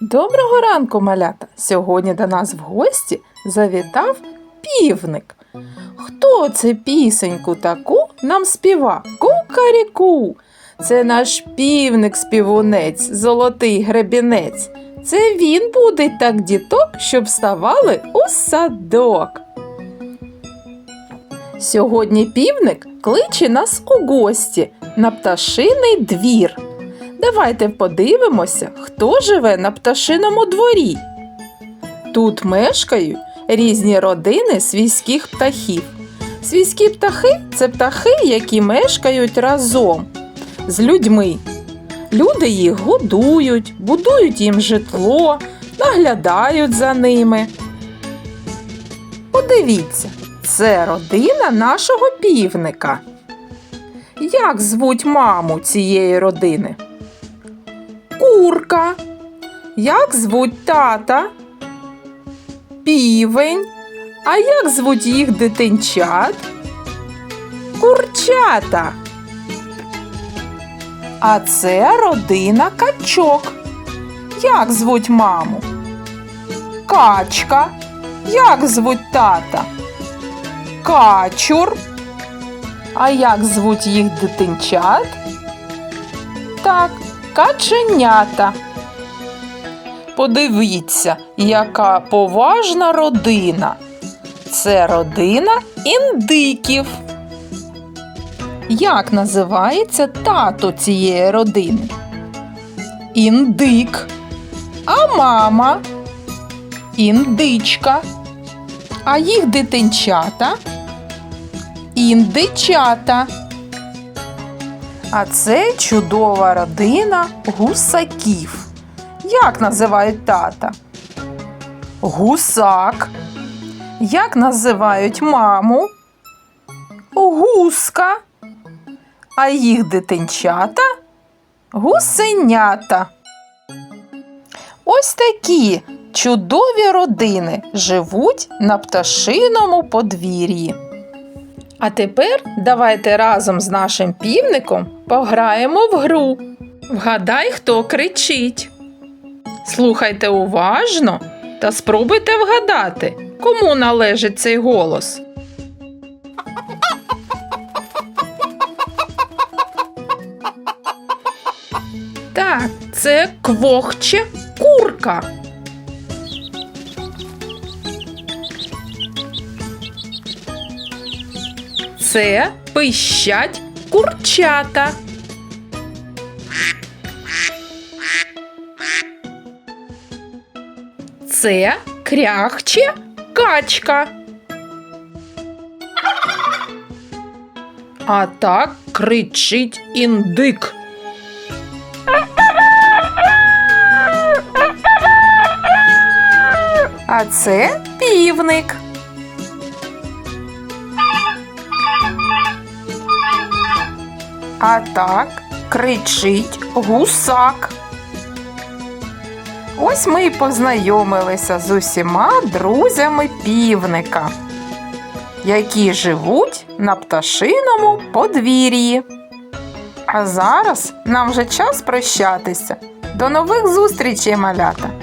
Доброго ранку, малята! Сьогодні до нас в гості завітав півник. Хто це пісеньку таку нам співа? Кукаріку. Це наш півник співунець, золотий гребінець. Це він буде так діток, щоб вставали у садок. Сьогодні півник кличе нас у гості на пташиний двір. Давайте подивимося, хто живе на пташиному дворі. Тут мешкають різні родини свійських птахів. Свійські птахи це птахи, які мешкають разом з людьми. Люди їх годують, будують їм житло, наглядають за ними. Подивіться, це родина нашого півника. Як звуть маму цієї родини? Курка. Як звуть тата? Півень. А як звуть їх дитинчат? Курчата. А це родина качок. Як звуть маму? Качка. Як звуть тата? Качур. А як звуть їх дитинчат? Так, каченята. Подивіться, яка поважна родина. Це родина індиків. Як називається тато цієї родини? Індик. А мама? Індичка. А їх дитинчата? Індичата. А це чудова родина гусаків. Як називають тата? Гусак. Як називають маму? Гуска. А їх дитинчата? Гусенята. Ось такі чудові родини живуть на пташиному подвір'ї. А тепер давайте разом з нашим півником пограємо в гру. Вгадай, хто кричить. Слухайте уважно та спробуйте вгадати, кому належить цей голос. Так, це квохче курка. Це пищать курчата. Це кряхче качка. А так кричить індик. А це півник. А так кричить гусак. Ось ми і познайомилися з усіма друзями півника, які живуть на пташиному подвір'ї. А зараз нам вже час прощатися. До нових зустрічей, малята!